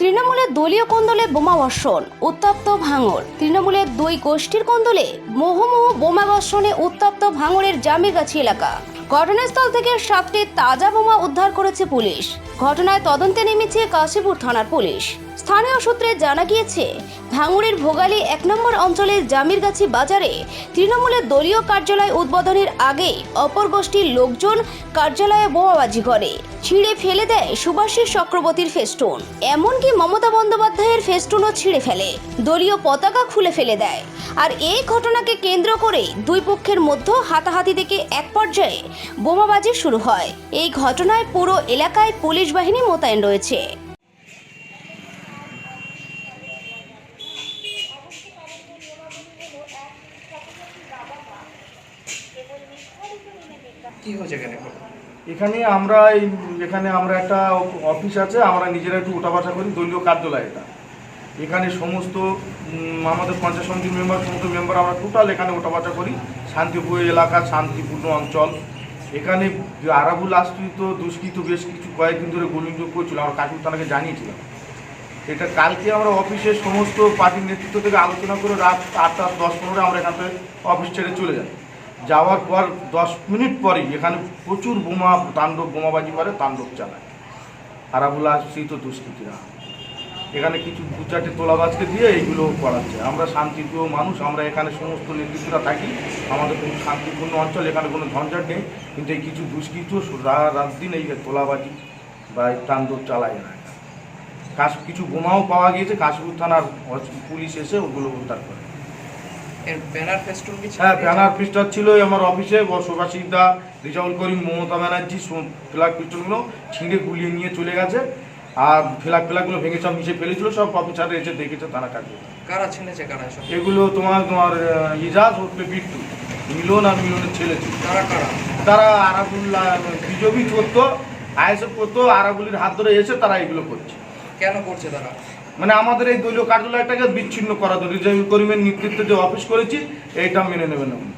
তৃণমূলের দলীয় কোন্দলে বোমাবর্ষণ উত্তপ্ত ভাঙর। তৃণমূলের দুই গোষ্ঠীর কোন্দলে মোহমোহ বোমাবর্ষণে উত্তপ্ত ভাঙরের জামিরগাছি এলাকা। ঘটনাস্থল থেকে সাতটি তাজা বোমা উদ্ধার করেছে পুলিশ। ঘটনায় তদন্তে নেমেছে কাশীপুর থানার পুলিশ। স্থানীয় সূত্রে জানা গিয়েছে ভাঙুরের ভোগালী এক নম্বর অঞ্চলের জামিরগাছি বাজারে তৃণমূলের দলীয় কার্যালয় উদ্বোধনের আগেই অপর গোষ্ঠীর লোকজন কার্যালয়ে বোমাবাজি করে। ছিঁড়ে ফেলে দেয় সুভাষিস চক্রবর্তীর ফেস্টুন। এমনকি মমতা বন্দ্যোপাধ্যায়ের ফেস্টুনও ছিঁড়ে ফেলে। দলীয় পতাকা খুলে ফেলে দেয়। আর এই ঘটনাকে কেন্দ্র করে দুই পক্ষের মধ্যে হাতাহাতি থেকে এক পর্যায়ে বোমাবাজি শুরু হয়। এই ঘটনায় পুরো এলাকায় পুলিশ বাহিনী মোতায়েন রয়েছে। কি হয়েছে এখানে? এখানে আমরা এই, এখানে আমরা একটা অফিস আছে, আমরা নিজেরা একটু ওঠা করি, দলীয় কার্যালয় এটা। এখানে সমস্ত আমাদের পঞ্চায়েত সমিতির মেম্বার, সমস্ত মেম্বার আমরা টোটাল এখানে ওঠা করি। শান্তিপুর এলাকা, শান্তিপূর্ণ অঞ্চল। এখানে আরাবুল আশ্রিত দুষ্কৃত বেশ কিছু কয়েকদিন ধরে গোলযোগ করছিল, আমরা কাশ্মীর থানাকে জানিয়েছিলাম। এটা কালকে আমরা অফিসের সমস্ত পার্টির নেতৃত্ব থেকে আলোচনা করে রাত আটটা দশ পনেরো আমরা এখান থেকে অফিস ছেড়ে চলে যাই। যাওয়ার পর দশ মিনিট পরেই এখানে প্রচুর বোমা, তাণ্ডব, বোমাবাজি করে, তাণ্ডব চালায়। আরাবুল আশ্রিত দুষ্কৃতীরা। এখানে কিছু দু চারটে তোলাবাজকে দিয়ে এইগুলো করাচ্ছে আমরা শান্তিপ্রিয় মানুষ, আমরা এখানে সমস্ত নেতৃত্বরা থাকি। আমাদের কোনো শান্তিপূর্ণ অঞ্চল, এখানে কোনো ঝঞ্ঝাট নেই। কিন্তু এই কিছু দুষ্কৃত রাত দিন এই তোলাবাজি বা এই তাণ্ডব চালায় এরা কাশ, কিছু বোমাও পাওয়া গিয়েছে। কাশপুর থানার পুলিশ এসে ওগুলো উদ্ধার করে। Banner festoon? হ্যাঁ ব্যানার ছিল আমার অফিসে। সুভাষিস দা রিজাউল করিম মমতা ব্যানার্জি ফ্ল্যাগ পিস্টনগুলো ছিঁড়ে গুলিয়ে নিয়ে চলে গেছে। আর ফ্ল্যাগ ফ্ল্যাগগুলো ভেঙে সব মিশে ফেলেছিল সব অফিসার এসে দেখেছে তারা কাটবে কারা ছিনেছে কারা এসব? এগুলো তোমার তোমার ইজাজ উঠবে বিট্টু। মিলন আর মিলনের ছেলে ছিল। কারা? তারা আরাবুল্লাহ বিজবি করতো আইএসএফ করতো আরাবুলির হাত ধরে এসে তারা এগুলো করছে। কেন করছে তারা? মানে আমাদের এই দলীয় কার্যালয়টাকে বিচ্ছিন্ন করা দলীয় করিমের নেতৃত্বে যে অফিস করেছি, এইটা মেনে নেবেন না উনি।